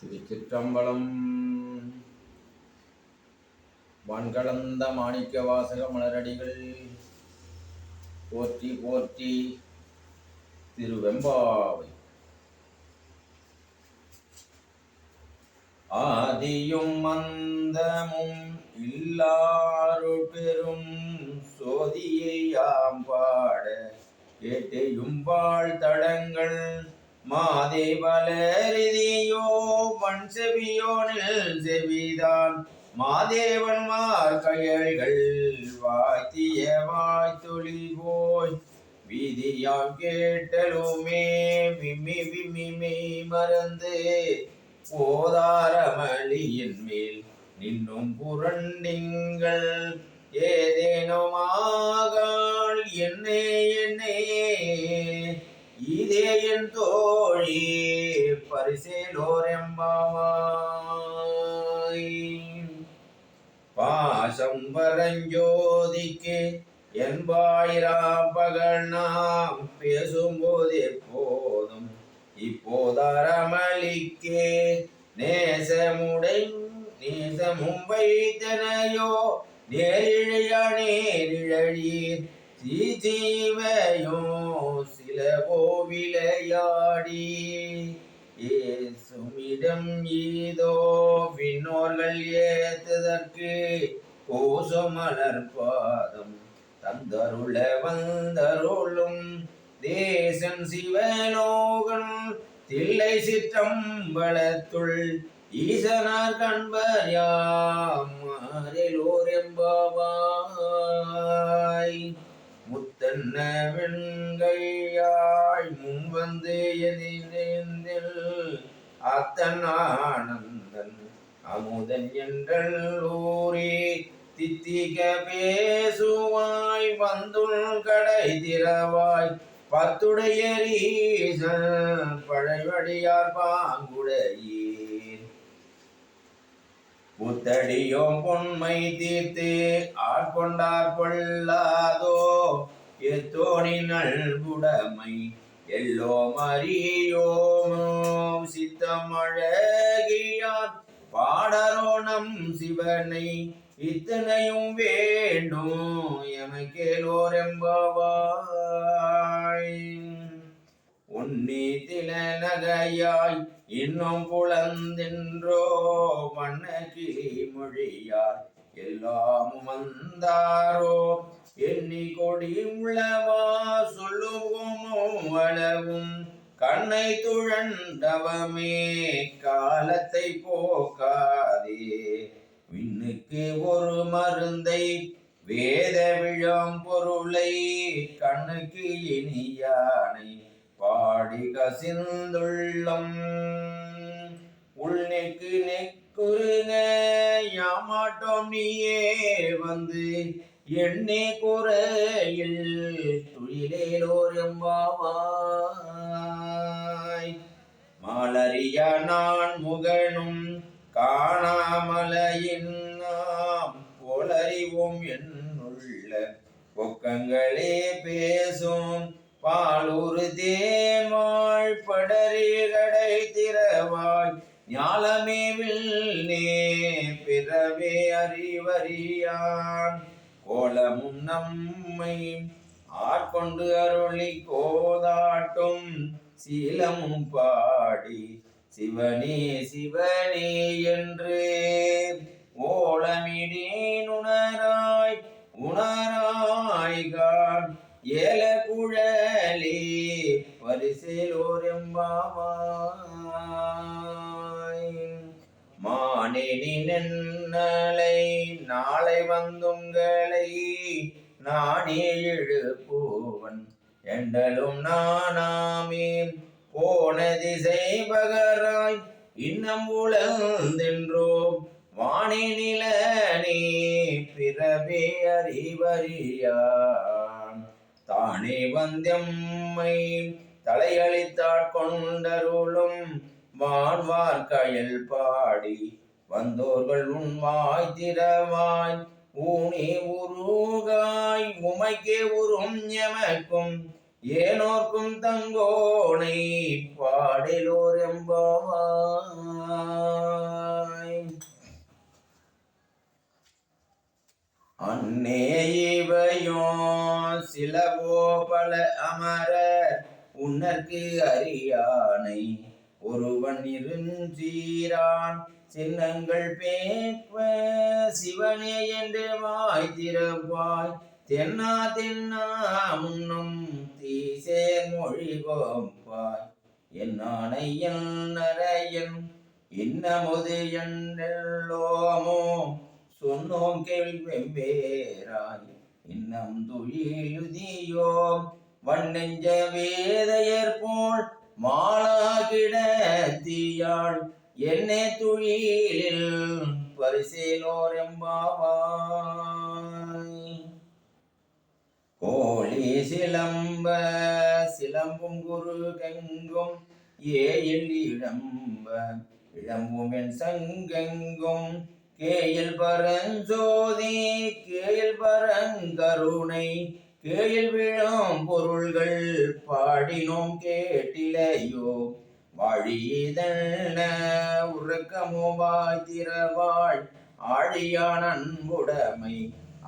திருச்சிற்றம்பலம். வான்கலந்த மாணிக்க வாசக மலரடிகள். போற்றி போற்றி திருவெம்பாவை. ஆதியும் மந்தமும் இல்லாரு பெரும் சோதியை யாம் பாட கேட்டையும் வாழ் தடங்கள். மாதேவலரிதியோ மண் செவியோனில் செவிதான் மாதேவன் மார் கயல்கள் வாய்த்திய வாய்த்தொழி போய் வீதியாம் கேட்டலுமே விம்மி விம்மி மெய் மறந்து போதாரமளியின் மேல் நின்னும் புரண்டிங்கள் ஏதேனுமாகால் என்னே என்னே. இதே என் தோழி பரிசேலோரெம்பாவாய். பாசம் பரஞ்சோதிக்கு என்பாயிரா பகல் நாம் பேசும்போது எப்போதும் இப்போதரமளிக்கே நேசமுடை நேசமும் வைத்தனையோ நேரிழையா நேரிழழீர். சீஜீவையோ சில விளையாடி ஏசுமிடம் ஈதோ விண்ணோர்கள் ஏத்ததற்கு கோசமலர் பாதம் தந்தருள வந்தருளும். தேசன் சிவலோகன் தில்லை சிற்றம்பலத்துள் ஈசனார் கண்பர் யாமரிலோர் எம்பாவாய் தென்ன வெண்கையாய் முன் எதிர்ந்தேந்தில் அத்தன் ஆனந்தன் அமுதன் என்றூரே தித்திக பேசுவாய் வந்துள் கடை திறவாய் பத்துடைய பழைவடியார் பாங்குடையீர் புத்தடியோ பொன்மை தீர்த்து ஆட்கொண்டார் கொள்ளாதோ எத்தோணி நல்குடமை எல்லோம் அறியோம் சித்தம் அழகியார் பாடரோ நம் சிவனை இத்தனையும் வேண்டும் எமக்கேலோர் எம்பவாய் உன்னி தில நகையாய் இன்னும் புலந்தென்றோ வண்ண கிளி மொழியார் எல்லாமும் வந்தாரோ எண்ணி கொடி உள்ளவா சொல்லுவோமோ அளவும். கண்ணை துழண்டவமே காலத்தை போக்காதே. விண்ணுக்கு ஒரு மருந்தை வேத விழம் பொருளை கண்ணுக்கு இனியானை பாடி கசிந்துள்ளம். உள்நெக்கு நெக்குருங்க யாமாட்டோம் நீயே வந்து எண்ணே குறையில் துயிலேலோர் எம்பாவாய் தம்மை நம்மை ஆட்கொண்டு அருளி கோதாட்டும். சீலமும் பாடி சிவனே சிவனே என்று ஓலமிடேன் உணராய் உணராய்கான் ஏல குழலே பரிசேலோர் எம்பாவாய் மானேனி நென்னலை நாளை வந்துங்களை நானே எழுப்புவன் எண்டலும் நானாமே. போன திசை பகராய் இன்னம் உழந்தென்றோம் வாணி நிலனே பிறவே அறிவறியான். தானே வந்தெம்மை தலையளித்தாட் கொண்டருளும். வான்வார் கயல் பாடி வந்தோர்கள் உன் வாய் திறவாய். ஊனே உருகா உமைக்கே உரும் எமக்கும் ஏனோர்க்கும் தங்கோனை பாடலோர் எம்பாய் அன்னே இவையோ சிலவோ பல அமரர் உன்னற்கு அறியானை ஒருவன் இருஞ்சீரான் சின்னங்கள் பேப்ப சிவனே என்று வாய் திறவாய். தென்னா தென்னா முன்னும் தீசே மொழி கோம்பாய் என்னானையன் நரையன் இன்னமுது எண்ணெல்லோமோ சொன்னோம் கேள்வெம்பேராய் இன்னம் துயிலுதியோம் வண்ணெஞ்ச வேதையர் போல் மாளா கிடத்தியாள் என்னே துயிலில் பரிசேலோர் எம்பாவாய். கோழி சிலம்ப சிலம்பும் குரு கெங்கும் ஏயில் இழம்ப இளம்பும் என் சங்கெங்கும். கேயில் பரஞ்சோதி கேயில் பரங்கருணை கேயில் விழும் பொருள்கள் பாடினோம் கேட்டிலையோ. வாழியதென்ன உறக்கமோ வாய் திறவாள் ஆழியான அன்புடைமை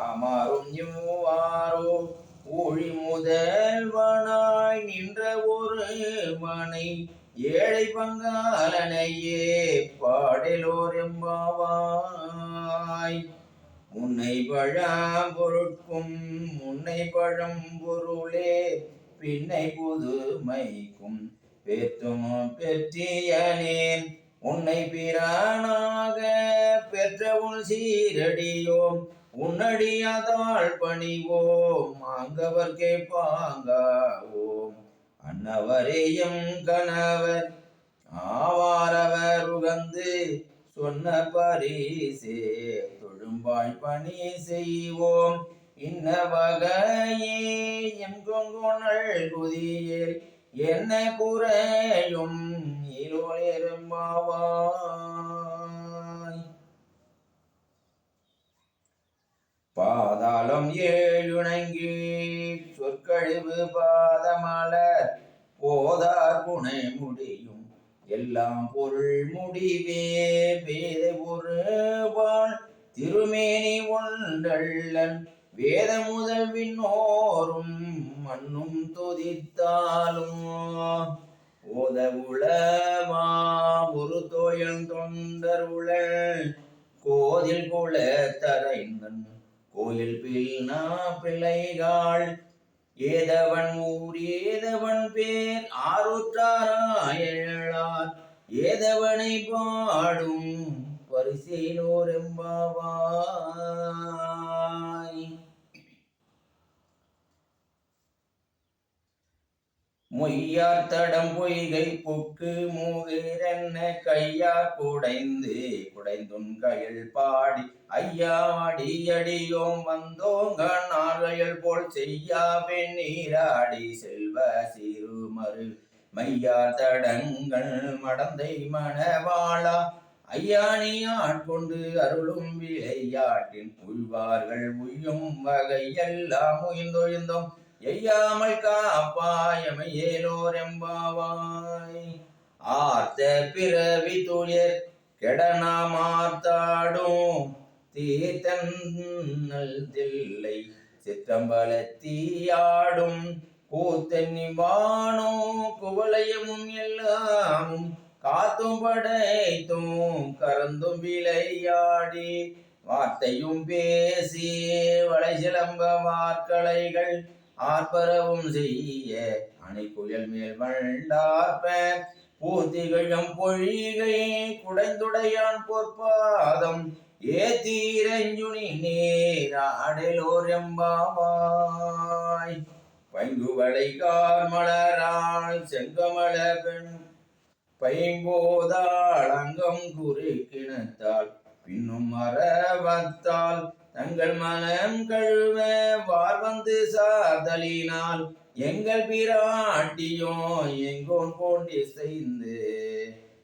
அமரும் இவ்வாரோ ஊழி முதல்வனாய் நின்ற ஒரு மனை ஏழை பங்காலனையே பாடலோர் எம்பாவாய். முன்னை பழம் பொருட்கும் முன்னை பழம் பொருளே பின்னை புதுமைக்கும் பெற்றும் பெற்றியனேன். உன்னை பிரானாக பெற்ற உன் சீரடியோம் உன்னடியாதாள் பணிவோம் மாங்கவர் கேட்பாங்க ஓம். அன்னவரேயும் கணவர் ஆவாரவர் உகந்து சொன்ன பரிசே தொழும்பாய் பணி செய்வோம். இன்ன வகையே என் கொங்குணல் குதியில் என்ன குறையும் இலோலிரும்பாவாய் காலம் ஏழுணங்கி சொற்கழிவு பாதமலர். போதார் புனை முடியும். எல்லாம் பொருள் முடிவே வேத ஒருவாள். திருமேனி ஒன்றள்ளன் வேத முதல் விண்ணோரும் மண்ணும் தொதித்தாலும். ஓத உளமா ஒரு தோயல் தொண்டர் உளல் கோதில் குல தரைந்தன் கோயில் பில்னா பிள்ளைகாள். ஏதவன் ஊர் ஏதவன் பேர் ஆறுற்றாராயழார் ஏதவனை பாடும் பரிசேலோர் எம்பாவாய் மொய்யார் தடம் பொய்கை புக்கு மூகிறென்ன கையார் குடைந்து குடைந்துன் கையில் பாடி ஐயாடி அடியோம் வந்தோங்கண் ஆர்கையில் போல் செய்யா வெண்ணீராடி செல்வ சிறுமரு மையார் தடங்கள் மடந்தை மணவாளா ஐயா நீ ஆட்கொண்டு அருளும் விளையாட்டின் உழ்வார்கள் உய்யும் வகையெல்லாம் உயிர்ந்தொழிந்தோம் எய்யாமல் காப்பாயமையேலோர் எம்பாவாய். ஆர்த்த பிறவி துயர் கெடனாமாத்தாடும் மாத்தாடும் தீர்த்தன்னல் சித்தம்பல தீயாடும் கூத்தன்னி வானோ குவலயமும் எல்லாமும். காத்தும் படைத்தும் கறந்தும் விளையாடி. வார்த்தையும் பேசி வளை சிலம்ப வார்கலைகள் ஆர்ப்பரவும் செய்ய அணை புயல் மேல் வண்டார்ப்ப. பூத்திகழும் பொழிகை குடைந்துடையான் பொற்பாதம். ஏத்தீரஞ்சுனி நேராடலோர் எம்பாவாய். பைங்குவளை கார் மலராள் செங்கமல பெண். பைம்போதாள் அங்கம் குறுக்கினத்தாள் பின்னும் மரவத்தால் தங்கள் மனம் கழுவ வார் வந்து சாதலினால் எங்கள் பிராட்டியோ எங்கோன் போண்டி செய்து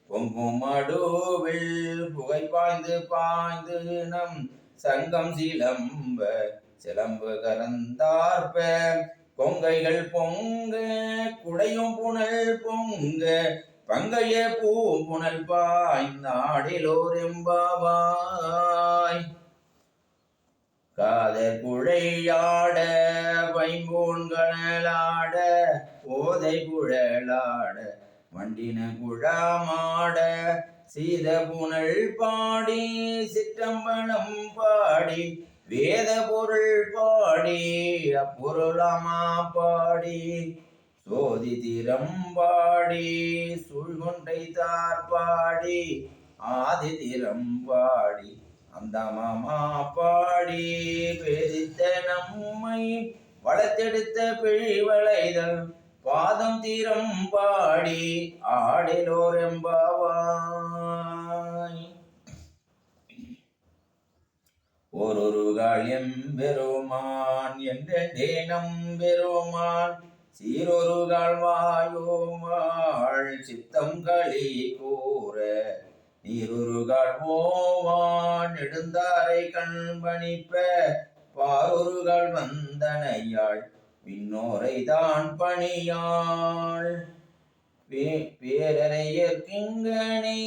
பொங்கும் அடுவில் புகை பாய்ந்து பாய்ந்து நம் சங்கம் சிலம்ப சிலம்பு கரந்தார்ப்ப கொங்கைகள் பொங்க குடையும் புனல் பொங்க பங்கைய பூம்புணல் பாய்ந்தாடிலோர் எம்பாவாய். காதற் குழையாட வைம்பூன்களாட ஓதை குழலாட வண்டின குழாமாட சீத புனல் பாடி சிற்றம்பலம் பாடி வேத பொருள் பாடி அப்பொருளமா பாடி சோதி திறம்பாடி சுழ்கொண்டை தார் பாடி ஆதி திறம்பாடி அந்த மாமா பாடி பெரித்த நம்மை வளர்த்தெடுத்த பிழிவளைதல் பாதம் தீரம் பாடி ஆடிலோர் எம்பாவாய் கால் எம்பெருமான் என்றே நம்பெருமான் சீரொரு கால் வாயோமாள் சித்தம் களி கூற நீரொருகாள் ஓவான் நெடுந்தாரை கண்பணிப்ப பாரொருகாள் வந்தனையாள் விண்ணோரை தான் பணியாள். பே- பேரறையற்கிங்கனே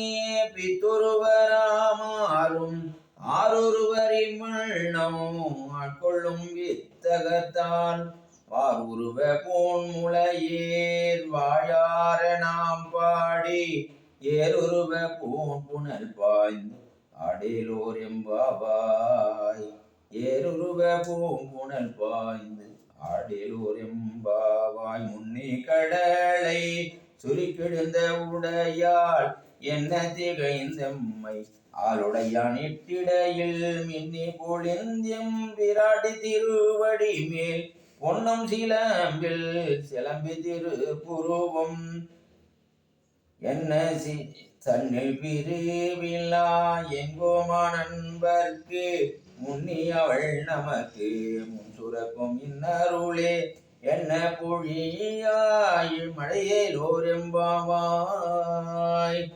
பித்துருவராமாறும் ஆரொருவரி மண்ணம் ஆட்கொள்ளும் வித்தகத்தால். வாருருவ பூன்முளையேர் வாழார நாம் பாடி ஏருருவ பூன் பாய்ந்து அடேலோர் எம்பாவாய். ஏருருவ பூம்புணல் பாய்ந்து அடேலோர் எம்பாவாய். முன்னே கடலை சுருக்கிடுந்த உடையாள் என்ன திகைந்தம்மை. ஆளுடையான் இட்டிடையில் மின்னி பொழிந்தெம் விராடி திருவடி மேல் பொன்னம் சிலம்பில் சிலம்பி திரு புருவம் என்ன சி தன்னில் பிரிவில்லா எங்கோமா நண்பர்க்கு முன்னி அவள் நமக்கு முன் சுரக்கும் இன்னருளே. என்ன பொழியாய் மழையேலோர் எம்பாவாய்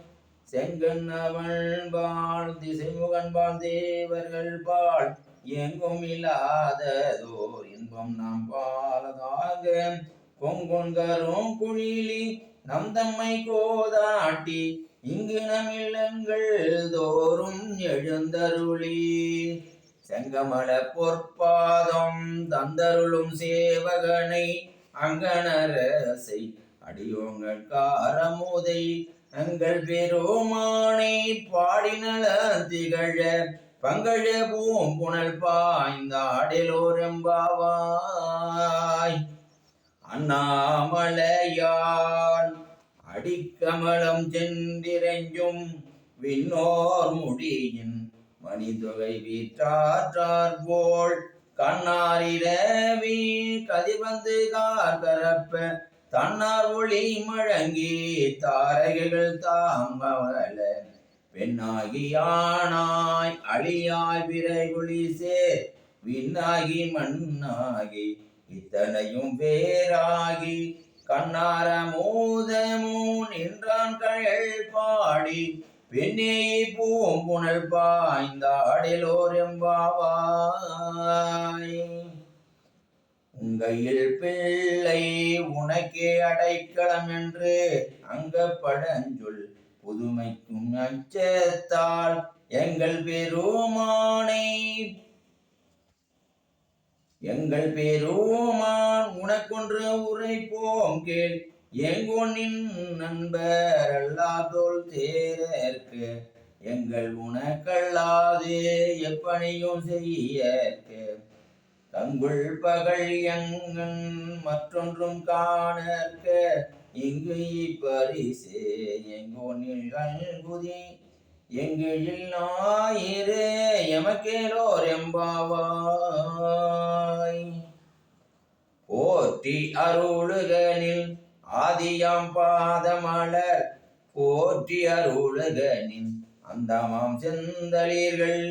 செங்கன் அவள் பால் திசைமுகன் பால் தேவர்கள் பால். எங்கும் இல்லாததோர் இன்பம் நாம் பாலதாக கொங்கொன்கரும் குழிலி நம் தம்மை கோதாட்டி இங்கு நம் இல்லங்கள் தோறும் எழுந்தருளி. செங்கமல பொற்பாதம் தந்தருளும் சேவகனை அங்கனரசை அடியோங்கள் காரமுதை எங்கள் பெருமானை பாடினல திகழ பங்கழ பூம் பூம்புணல் பாய்ந்தாடிலோரெம்பாவாய். அண்ணாமலையான் அடிக்கமலம் சென்றிரஞ்சும் விண்ணோர் முடியின் மணிதொகை வீற்றாற்றார் போல் கண்ணாரிரவி கதிர்வந்து கார்கரப்ப தன்னார் ஒளி முழங்கி தாரகைகள் தாங்கவல பெண்ணாகி ஆணாய் அழியாய் விரைகுளி சேர் விண்ணாகி மண்ணாகி இத்தனையும் வேறாகி கண்ணார மோதமோ நின்றான் கழல் பாடி. பெண்ணே பூம்புணல் பாய்ந்தாடிலோர் எம்பாவாய். உங்கையில் பிள்ளை உனக்கே அடைக்கலம் என்று அங்க பழஞ்சொல் புதுமைக்கும் அச்சத்தால் எங்கள் பெருமானை எங்கள் பெருமான் உனக்கொன்று உரைப்போம் கேள். எங்கொன்னின் நண்பர் அல்லாதோல் தேரற்கு எங்கள் உனக்கல்லாது எப்பணியும் செய்யற்கு. தங்குள் பகல் எங்கன் மற்றொன்றும் காணற்க. இங்கு இப்பரிசே எங்கோனில் கல்குதி எங்கு இல்லாயிரே எமக்கேலோர் எம்பாவாய். போற்றி அருளுகனில் ஆதியாம் பாதமலர் போற்றி அருளுகனின் அந்தமாம் செந்தளீர்கள்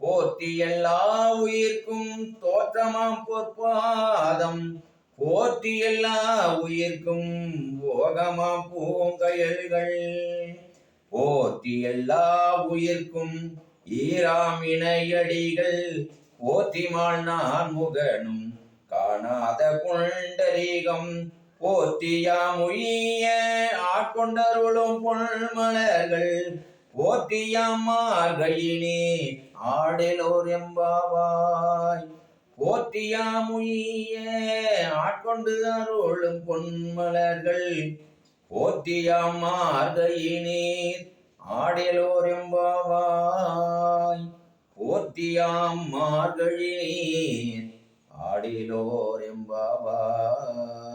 போற்றி எல்லா உயிர்க்கும் தோற்றமாம் பொற்பாதம் போற்றி எல்லா உயிர்க்கும் போகமாம் பூங்கயல்கள். போத்தி எல்லா உயிர்க்கும் ஈராம் இணையடிகள். போற்றிமாள் நான் முகனும் காணாத புண்டரீகம் போற்றியாமுய ஆட்கொண்டருளும் பொன்மலர்கள். போற்றியாமார்கையினே ஆடலோர் எம்பாவாய். போற்றியாமுய ஆட்கொண்டு அருளும் பொன்மலர்கள். போற்றியாமார்கையினீர் ஆடிலோரெம்பாவாய். போத்தியாம் மார்கழினீர் ஆடிலோரெம்பாவாய்.